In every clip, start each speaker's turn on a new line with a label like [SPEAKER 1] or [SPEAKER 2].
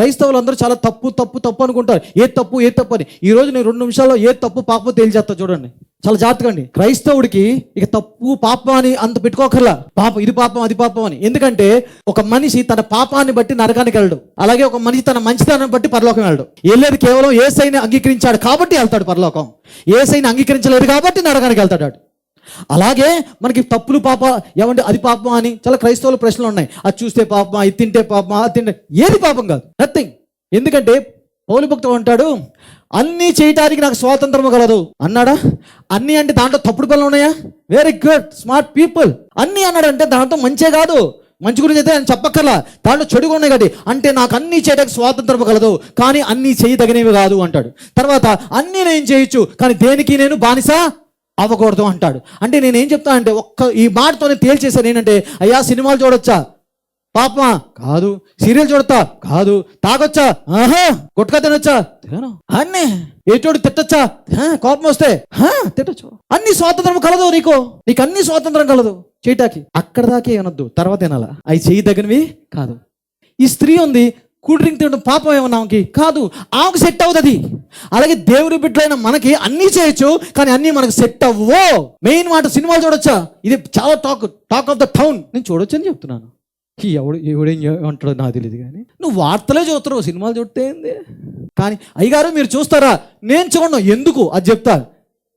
[SPEAKER 1] క్రైస్తవులు అందరూ చాలా తప్పు తప్పు తప్పు అనుకుంటారు. ఏ తప్పు ఏ తప్పు అని. ఈ రోజు నేను రెండు నిమిషాల్లో ఏ తప్పు పాపం తేల్చేస్తా చూడండి. చాలా జాగ్రత్తగా అండి. క్రైస్తవుడికి ఇక తప్పు పాపం అని అంత పెట్టుకోకర్లా. పాపం ఇది పాపం అది పాపం అని. ఎందుకంటే ఒక మనిషి తన పాపాన్ని బట్టి నరకానికి వెళ్ళడు. అలాగే ఒక మనిషి తన మంచితనాన్ని బట్టి పరలోకం వెళ్ళడు. వెళ్ళేది కేవలం ఏసైని అంగీకరించాడు కాబట్టి వెళ్తాడు పరలోకం. ఏసైని అంగీకరించలేదు కాబట్టి నరకానికి వెళ్తాడు అలాగే మనకి తప్పులు పాప ఏమంటే అది పాపమా అని చాలా క్రైస్తవుల ప్రశ్నలు ఉన్నాయి. అది చూస్తే పాపమా ఇది తింటే పాపమా అది తింటే ఏది పాపం కాదు. నథింగ్ ఎందుకంటే పౌలు భక్తుడు అంటాడు అన్నీ చేయటానికి నాకు స్వాతంత్రం కలదు. అన్నాడా? అన్నీ అంటే దాంట్లో తప్పుడు పనులు ఉన్నాయా? వెరీ గుడ్ స్మార్ట్ పీపుల్ అన్నీ అన్నాడంటే దాంట్లో మంచే కాదు. మంచి గురించి అయితే ఆయన చెప్పక్కర్లా. దాంట్లో చెడుగా ఉన్నాయి కాబట్టి. అంటే నాకు అన్నీ చేయడానికి స్వాతంత్రం కలదు కానీ అన్నీ చేయదగినవి కాదు అంటాడు. తర్వాత అన్నీ నేను చేయొచ్చు? కానీ దేనికి నేను బానిస? అవ్వకూడదు అంటాడు. అంటే నేను ఏం చెప్తా అంటే ఒక్క ఈ మాటతోనే తేల్చేశాను ఏంటంటే అయ్యా సినిమాలు చూడొచ్చా? పాపమా? కాదు. సీరియల్ చూడతా కాదు. తాగొచ్చా? ఆహా. గుట్కా తినొచ్చా? అన్నీ. ఏటోడు తిట్టొచ్చా? హా, కోపం వస్తే? హా, తిట్టొచ్చు. అన్ని స్వాతంత్రం కలదు నీకు. నీకు అన్ని స్వాతంత్రం కలదు. చేయటాకి. అక్కడ దాకే అనొద్దు తర్వాత తినాలా. అవి చేయదగినవి కాదు. ఈ స్త్రీ ఉంది. కూల్ డ్రింక్ తినడం పాపం ఏమన్నా ఆమెకి? కాదు ఆమెకు సెట్ అవుతుంది. అలాగే దేవుడి బిడ్డలైన మనకి అన్నీ చేయొచ్చు కానీ అన్నీ మనకు సెట్ అవ్వో మెయిన్ మాట సినిమాలు చూడొచ్చా? ఇది చాలా talk talk of the town. నేను చూడొచ్చు అని చెప్తున్నాను ఎవడు ఎవడేం అంటాడో నాకు తెలియదు కానీ. నువ్వు వార్తలే చూస్తున్నావు సినిమాలు చూస్తే ఏంది? కానీ అయ్యగారు మీరు చూస్తారా? నేను చూడను. ఎందుకు? అది చెప్తా.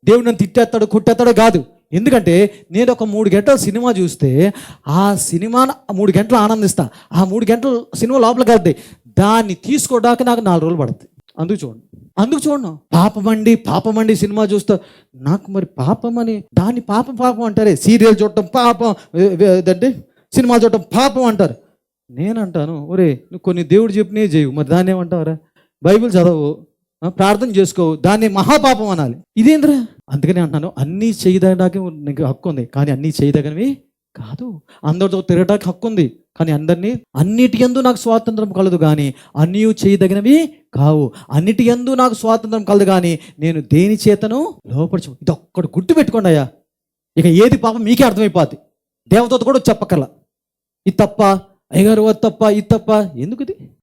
[SPEAKER 1] దేవుడు నన్ను తిట్టేస్తాడు కొట్టేస్తాడు కాదు. ఎందుకంటే నేను ఒక మూడు గంటల సినిమా చూస్తే ఆ సినిమా మూడు గంటలు ఆనందిస్తా. ఆ మూడు గంటలు సినిమా లోపలికి వెళ్తాయి. దాన్ని తీసుకోవడానికి నాకు నాలుగు రోజులు పడుతుంది అందుకు చూడండి. అందుకు చూడండి. పాపమండి పాపమండి సినిమా చూస్తా. నాకు మరి పాపమని దాన్ని పాపం పాపం అంటారే. సీరియల్ చూడటం పాపం ఏదంటే సినిమా చూడటం పాపం అంటారు. నేనంటాను ఒరే నువ్వు కొన్ని దేవుడు చెప్పినే చేయవు మరి దాన్ని ఏమంటావరా? బైబిల్ చదవు. ప్రార్థన చేసుకో దాన్ని మహాపాపం అనాలి. ఇదేంద్రా? అందుకనే అంటున్నాను అన్నీ చేయదగడానికి నీకు హక్కు ఉంది కానీ అన్నీ చేయదగినవి కాదు. అందరితో తిరగడానికి హక్కు ఉంది కానీ అందరినీ అన్నిటి యందు నాకు స్వాతంత్రం కలదు కానీ అన్నీ చేయదగినవి కావు. అన్నిటి యందు నాకు స్వాతంత్రం కలదు కానీ నేను దేని చేతను లోపరచు ఇది ఒక్కడు గుర్తు పెట్టుకోండి అయ్యా. ఇక ఏది పాపం మీకే అర్థమైపోద్ది. దేవతతో కూడా చెప్పకల ఇది తప్ప అయ్యగారు అది తప్ప ఇది తప్ప ఎందుకు ఇది?